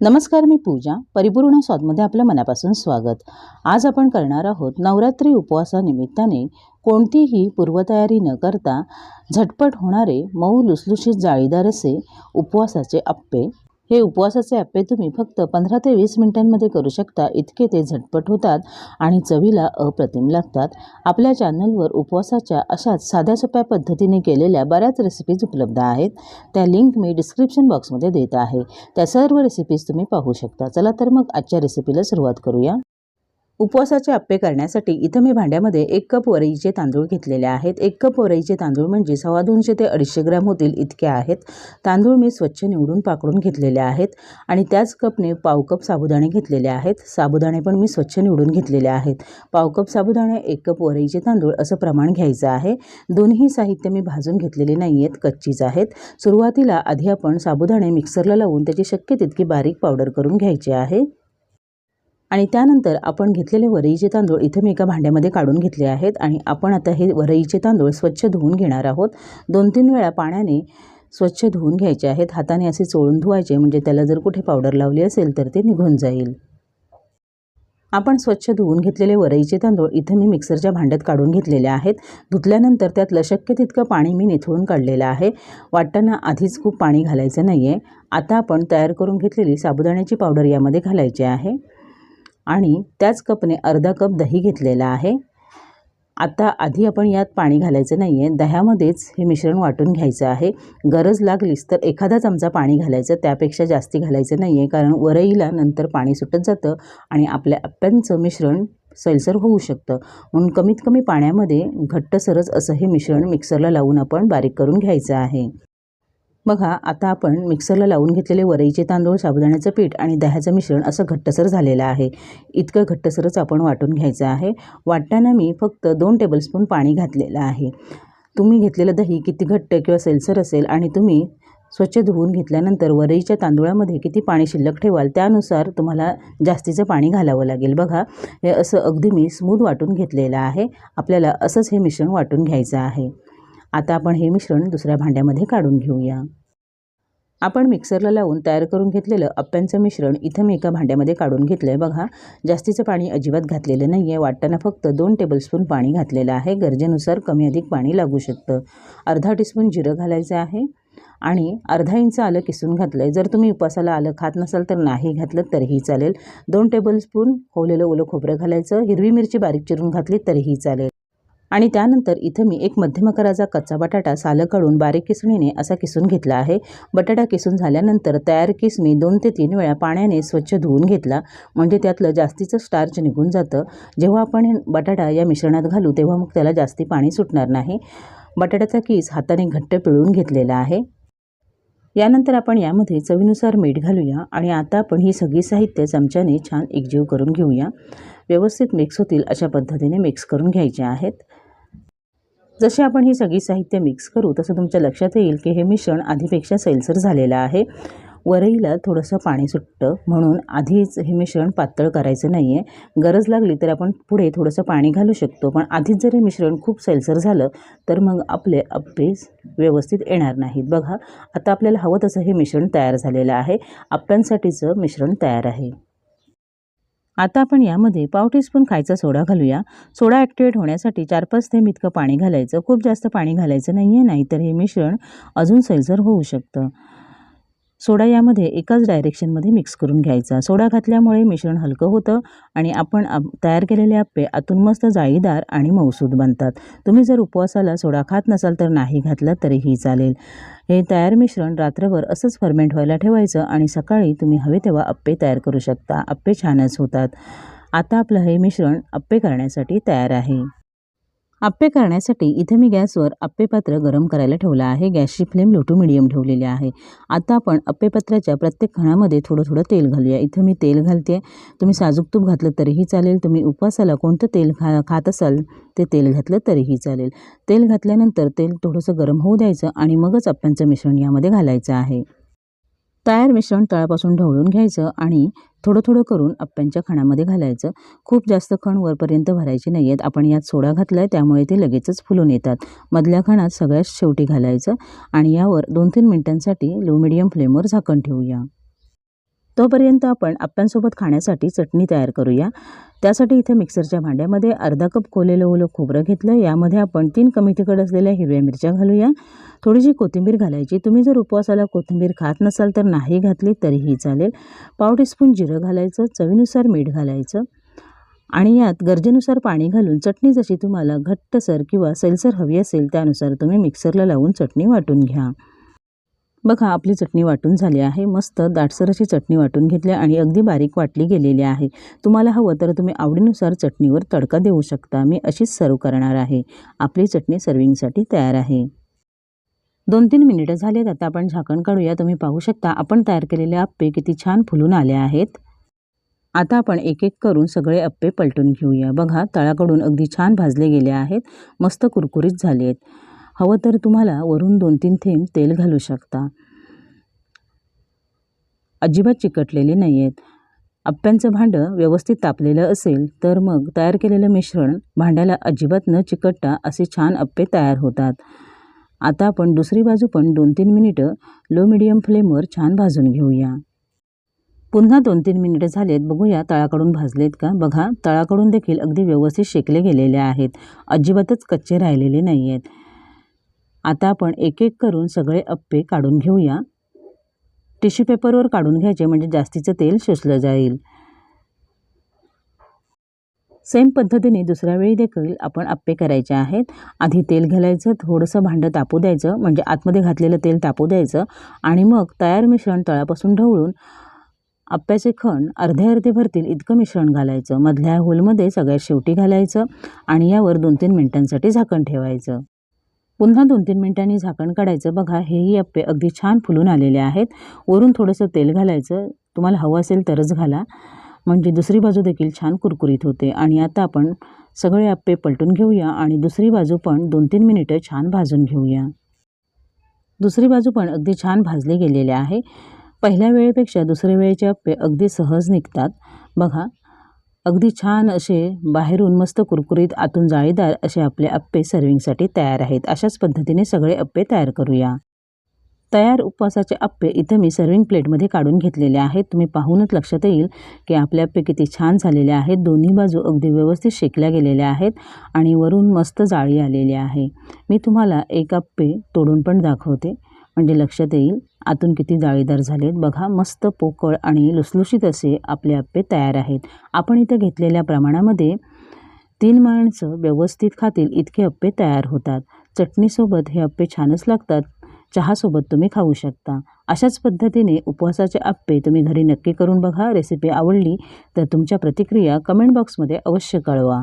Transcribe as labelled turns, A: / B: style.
A: नमस्कार मी पूजा. परिपूर्ण स्वादमध्ये आपलं मनापासून स्वागत. आज आपण करणार आहोत नवरात्री उपवासानिमित्ताने कोणतीही पूर्वतयारी न करता झटपट होणारे मऊ लुसलुशीत जाळीदार असे उपवासाचे अप्पे. हे उपवासाचे आप्पे तुम्ही फक्त पंधरा ते वीस मिनिटांमध्ये करू शकता. इतके ते झटपट होतात आणि चवीला अप्रतिम लागतात. आपल्या चॅनलवर उपवासाच्या अशाच साध्या सोप्या पद्धतीने केलेल्या बऱ्याच रेसिपीज उपलब्ध आहेत. त्या लिंक मी डिस्क्रिप्शन बॉक्समध्ये देत आहे. त्या सर्व रेसिपीज तुम्ही पाहू शकता. चला तर मग आजच्या रेसिपीला सुरुवात करूया. उपवासाचे अप्पे करण्यासाठी इथं मी भांड्यामध्ये एक कप वरईचे तांदूळ घेतलेले आहेत. एक कप वरईचे तांदूळ म्हणजे सव्वा दोनशे ते अडीचशे ग्रॅम होतील इतके आहेत. तांदूळ मी स्वच्छ निवडून पाकडून घेतलेले आहेत आणि त्याच कपने पाव कप साबुदाणे घेतलेले आहेत. साबुदाणे पण मी स्वच्छ निवडून घेतलेले आहेत. पाव कप साबुदाणे एक कप वरईचे तांदूळ असं प्रमाण घ्यायचं आहे. दोन्ही साहित्य मी भाजून घेतलेले नाही आहेत कच्चीच आहेत. सुरुवातीला आधी आपण साबुदाणे मिक्सरला लावून त्याची शक्य तितकी बारीक पावडर करून घ्यायची आहे. आणि त्यानंतर आपण घेतलेले वरईचे तांदूळ इथे मी एका भांड्यामध्ये काढून घेतले आहेत आणि आपण आता हे वरईचे तांदूळ स्वच्छ धुवून घेणार आहोत. दोन तीन वेळा पाण्याने स्वच्छ धुवून घ्यायचे आहेत. हाताने असे चोळून धुवायचे. म्हणजे त्याला जर कुठे पावडर लावली असेल तर ते निघून जाईल. आपण स्वच्छ धुवून घेतलेले वरईचे तांदूळ इथे मी मिक्सरच्या भांड्यात काढून घेतलेले आहेत. धुतल्यानंतर त्यातलं शक्य तितकं पाणी मी निथळून काढलेलं आहे. वाटताना आधीच खूप पाणी घालायचं नाही आहे आता आपण तयार करून घेतलेली साबुदाण्याची पावडर यामध्ये घालायची आहे. आणि त्याच कपने अर्धा कप दही घेतलेला आहे. आता आधी आपण यात पाणी घालायचं नाही आहे दह्यामध्येच हे मिश्रण वाटून घ्यायचं आहे. गरज लागलीच तर एखादा चमचा पाणी घालायचं. त्यापेक्षा जास्ती घालायचं नाही आहे कारण वरईला नंतर पाणी सुटत जातं आणि आपल्या अप्प्यांचं मिश्रण सैलसर होऊ शकतं. म्हणून कमीत कमी पाण्यामध्ये घट्टसरच असं हे मिश्रण मिक्सरला लावून आपण बारीक करून घ्यायचं आहे. बघा आता आपण मिक्सरला लावून घेतलेले वरईचे तांदूळ साबुदाण्याचं पीठ आणि दह्याचं मिश्रण असं घट्टसर झालेलं आहे. इतकं घट्टसरच आपण वाटून घ्यायचं आहे. वाटताना मी फक्त दोन टेबलस्पून पाणी घातलेलं आहे. तुम्ही घेतलेलं दही किती घट्ट किंवा सेलसर असेल आणि तुम्ही स्वच्छ धुवून घेतल्यानंतर वरईच्या तांदूळामध्ये किती पाणी शिल्लक ठेवाल त्यानुसार तुम्हाला जास्तीचं पाणी घालावं लागेल. बघा हे असं अगदी मी स्मूथ वाटून घेतलेलं आहे. आपल्याला असंच हे मिश्रण वाटून घ्यायचं आहे. आता आपण हे मिश्रण दुसऱ्या भांड्यामध्ये काढून घेऊया. आपण मिक्सरला लावून तयार करून घेतलेलं अप्प्यांचं मिश्रण इथं मी एका भांड्यामध्ये काढून घेतलं आहे बघा जास्तीचं पाणी अजिबात घातलेलं नाही आहे वाटताना फक्त दोन टेबलस्पून पाणी घातलेलं आहे. गरजेनुसार कमी अधिक पाणी लागू शकतं. अर्धा टीस्पून जिरं घालायचं आहे आणि अर्धा इंच आलं किसून घातलं आहे जर तुम्ही उपासाला आलं खात नसाल तर नाही घातलं तरीही चालेल. दोन टेबलस्पून होलेलं ओलं खोबरं घालायचं. हिरवी मिरची बारीक चिरून घातली तरीही चालेल. आणि त्यानंतर इथं मी एक मध्यम आकाराचा कच्चा बटाटा सालं काढून बारीक किसणीने असा किसून घेतला आहे. बटाटा किसून झाल्यानंतर तयार किस मी दोन ते तीन वेळा पाण्याने स्वच्छ धुवून घेतला. म्हणजे त्यातलं जास्तीचं स्टार्च निघून जातं. जेव्हा आपण बटाटा या मिश्रणात घालू तेव्हा मग त्याला जास्ती पाणी सुटणार नाही. बटाट्याचा किस हाताने घट्ट पिळून घेतलेला आहे. यानंतर आपण यामध्ये चवीनुसार मीठ घालूया आणि आता आपण ही सगळी साहित्य चमच्याने छान एकजीव करून घेऊया. व्यवस्थित मिक्स होतील अशा पद्धतीने मिक्स करून घ्यायचे आहेत. जसे आपण ही सगळी साहित्य मिक्स करू तसं तुमच्या लक्षात येईल की हे मिश्रण आधीपेक्षा सैलसर झालेलं आहे. वरईला थोडंसं पाणी सुटतं म्हणून आधीच हे मिश्रण पातळ करायचं नाही आहे गरज लागली तर आपण पुढे थोडंसं पाणी घालू शकतो पण आधीच जर हे मिश्रण खूप सैलसर झालं तर मग आपले अप्पे व्यवस्थित येणार नाहीत. बघा आता आपल्याला हवं तसं हे मिश्रण तयार झालेलं आहे. अप्प्यांसाठीचं मिश्रण तयार आहे. आता आपण यामध्ये पाव टीस्पून खायचा सोडा घालूया. सोडा ॲक्टिवेट होण्यासाठी चार पाच थेंब इतकं पाणी घालायचं. खूप जास्त पाणी घालायचं नाही आहे नाहीतर हे मिश्रण अजून सैलसर होऊ शकतं. सोडा यामध्ये एकाच डायरेक्शनमध्ये मिक्स करून घ्यायचा. सोडा घातल्यामुळे मिश्रण हलकं होतं आणि आपण तयार केलेले आप्पे आतून मस्त जाळीदार आणि मौसूद बनतात. तुम्ही जर उपवासाला सोडा खात नसाल तर नाही घातलं तरीही चालेल. हे तयार मिश्रण रात्रभर असंच फर्मेंट व्हायला ठेवायचं आणि सकाळी तुम्ही हवे तेव्हा अप्पे तयार करू शकता. अप्पे छानच होतात. आता आपलं हे मिश्रण अप्पे करण्यासाठी तयार आहे. आप्पे करण्यासाठी इथे मी गॅसवर आप्पे पात्र गरम करायला ठेवलं आहे. गॅसची फ्लेम लो टू मिडियम ठेवलेली आहे. आता आपण आप्पेपात्राच्या प्रत्येक खणामध्ये थोडं थोडं तेल घालूया. इथं मी तेल घालते. तुम्ही साजूक तूप घातलं तरीही चालेल. तुम्ही उपवासाला कोणतं तेल खा खात असाल ते तेल घातलं तरीही चालेल. तेल घातल्यानंतर तेल थोडंसं गरम होऊ द्यायचं आणि मगच आप्प्यांचं मिश्रण यामध्ये घालायचं आहे. तयार मिश्रण तळापासून ढवळून घ्यायचं आणि थोडं थोडं करून अप्प्यांच्या खणामध्ये घालायचं. खूप जास्त खण वरपर्यंत भरायचे नाही आहेत आपण यात सोडा घातला आहे त्यामुळे ते लगेचच फुलून येतात. मधल्या खणात सगळ्यात शेवटी घालायचं आणि यावर दोन तीन मिनटांसाठी लो मिडियम फ्लेमवर झाकण ठेवूया. तोपर्यंत आपण आप्प्यांसोबत खाण्यासाठी चटणी तयार करूया. त्यासाठी इथे मिक्सरच्या भांड्यामध्ये अर्धा कप कोलेलं ओलं खोबरं घेतलं. यामध्ये आपण तीन कमी तिखट असलेल्या हिरव्या मिरच्या घालूया. थोडीशी कोथिंबीर घालायची. तुम्ही जर उपवासाला कोथिंबीर खात नसाल तर नाही घातली तरीही चालेल. पाव टीस्पून जिरं घालायचं. चवीनुसार मीठ घालायचं. आणि यात गरजेनुसार पाणी घालून चटणी जशी तुम्हाला घट्टसर किंवा सैलसर हवी असेल त्यानुसार तुम्ही मिक्सरला लावून चटणी वाटून घ्या. बघा आपली चटणी वाटून झाली आहे. मस्त दाटसर अशी चटणी वाटून घेतली आणि अगदी बारीक वाटली गेलेली आहे. तुम्हाला हवं तर तुम्ही आवडीनुसार चटणीवर तडका देऊ शकता. मी अशीच सर्व करणार आहे. आपली चटणी सर्विंगसाठी तयार आहे. दोन तीन मिनिटं झालेत. आता आपण झाकण काढूया. तुम्ही पाहू शकता आपण तयार केलेले आप्पे किती छान फुलून आले आहेत. आता आपण एक एक करून सगळे अप्पे पलटून घेऊया. बघा तळाकडून अगदी छान भाजले गेले आहेत. मस्त कुरकुरीत झाले आहेत हवं तर तुम्हाला वरून दोन तीन थेंब तेल घालू शकता. अजिबात चिकटलेले नाही आहेत अप्प्यांचं भांडं व्यवस्थित तापलेलं असेल तर मग तयार केलेलं मिश्रण भांड्याला अजिबात न चिकटता असे छान अप्पे तयार होतात. आता आपण दुसरी बाजू पण दोन तीन मिनिटं लो मिडियम फ्लेमवर छान भाजून घेऊया. पुन्हा दोन तीन मिनिटं झालेत बघूया तळाकडून भाजलेत का? बघा तळाकडून देखील अगदी व्यवस्थित शेकले गेलेले आहेत. अजिबातच कच्चे राहिलेले नाही आहेत आता आपण एक एक करून सगळे अप्पे काढून घेऊया. टिश्यू पेपरवर काढून घ्यायचे म्हणजे जास्तीचं तेल शोषलं जाईल. सेम पद्धतीने दुसऱ्या वेळी देखील आपण अप्पे करायचे आहेत. आधी तेल घालायचं थोडंसं भांडं तापू द्यायचं म्हणजे आतमध्ये घातलेलं तेल तापू द्यायचं आणि मग तयार मिश्रण तळापासून ढवळून आप्प्याचे खण अर्धे अर्धे भरतील इतकं मिश्रण घालायचं. मधल्या होलमध्ये सगळ्यात शेवटी घालायचं आणि यावर दोन तीन मिनटांसाठी झाकण ठेवायचं. पुन्हा दोन तीन मिनटांनी झाकण काढायचं. बघा हेही अप्पे अगदी छान फुलून आलेले आहेत. वरून थोडंसं तेल घालायचं. तुम्हाला हवं असेल तरच घाला. म्हणजे दुसरी बाजू देखील छान कुरकुरीत होते. आणि आता आपण सगळे अप्पे पलटून घेऊया आणि दुसरी बाजू पण दोन तीन मिनिटं छान भाजून घेऊया. दुसरी बाजू पण अगदी छान भाजली गेलेली आहे. पहिल्या वेळेपेक्षा दुसऱ्या वेळेचे अप्पे अगदी सहज निघतात. बघा अगदी छान असे बाहेरून मस्त कुरकुरीत आतून जाळीदार असे आपले अप्पे सर्विंगसाठी तयार आहेत. अशाच पद्धतीने सगळे अप्पे तयार करूया. तयार उपवासाचे अप्पे इथं मी सर्विंग प्लेटमध्ये काढून घेतलेले आहेत. तुम्ही पाहूनच लक्षात येईल की आपले अप्पे किती छान झालेले आहेत. दोन्ही बाजू अगदी व्यवस्थित शेकल्या गेलेल्या आहेत आणि वरून मस्त जाळी आलेली आहे. मी तुम्हाला एक अप्पे तोडून पण दाखवते. म्हणजे लक्षात येईल आतून किती जाळीदार झालेत बघा. मस्त पोकळ आणि लुसलुशीत असे आपले अप्पे तयार आहेत. आपण इथं घेतलेल्या प्रमाणामध्ये तीन माणसं व्यवस्थित खातील इतके अप्पे तयार होतात. चटणीसोबत हे अप्पे छानच लागतात. चहासोबत तुम्ही खाऊ शकता. अशाच पद्धतीने उपवासाचे आप्पे तुम्ही घरी नक्की करून बघा. रेसिपी आवडली तर तुमच्या प्रतिक्रिया कमेंट बॉक्समध्ये अवश्य कळवा.